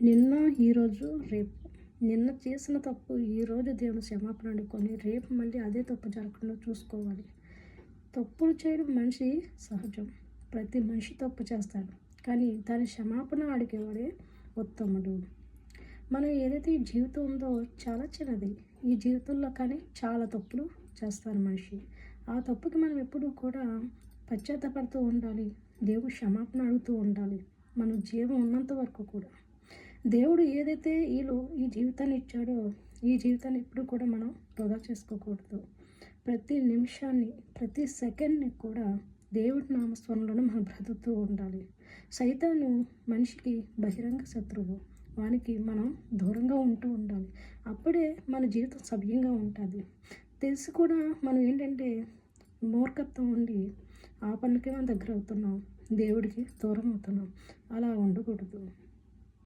నిన్న ఈరోజు రేపు. నిన్న చేసిన తప్పు ఈరోజు దేవుని క్షమాపణ అడుక్కొని రేపు మళ్ళీ అదే తప్పు జరగకుండా చూసుకోవాలి. తప్పులు చేయడం మనిషి సహజం. ప్రతి మనిషి తప్పు చేస్తాడు. కానీ దాని క్షమాపణ అడిగేవాడే ఉత్తముడు. మనం ఏదైతే ఈ జీవితం ఉందో చాలా చిన్నది. ఈ జీవితంలో కానీ చాలా తప్పులు చేస్తారు మనిషి. ఆ తప్పుకి మనం ఎప్పుడూ కూడా పశ్చాత్తపడుతూ ఉండాలి. దేవుడు క్షమాపణ అడుగుతూ ఉండాలి. మన జీవం ఉన్నంత వరకు కూడా. దేవుడు ఏదైతే ఈలో ఈ జీవితాన్ని ఇచ్చాడో ఈ జీవితాన్ని ఎప్పుడు కూడా మనం వృధా చేసుకోకూడదు. ప్రతి నిమిషాన్ని ప్రతి సెకండ్ని కూడా దేవుడి నామస్వరంలోనే మనం బ్రతుకుతూ ఉండాలి. సైతాను మనిషికి బహిరంగ శత్రువు. వానికి మనం దూరంగా ఉంటూ ఉండాలి. అప్పుడే మన జీవితం సవ్యంగా ఉంటుంది. తెలిసి కూడా మనం ఏంటంటే మూర్ఖత్వం ఉండి ఆ పనులకే మనం దగ్గర అవుతున్నాం. దేవుడికి దూరం అవుతున్నాం. అలా ఉండకూడదు.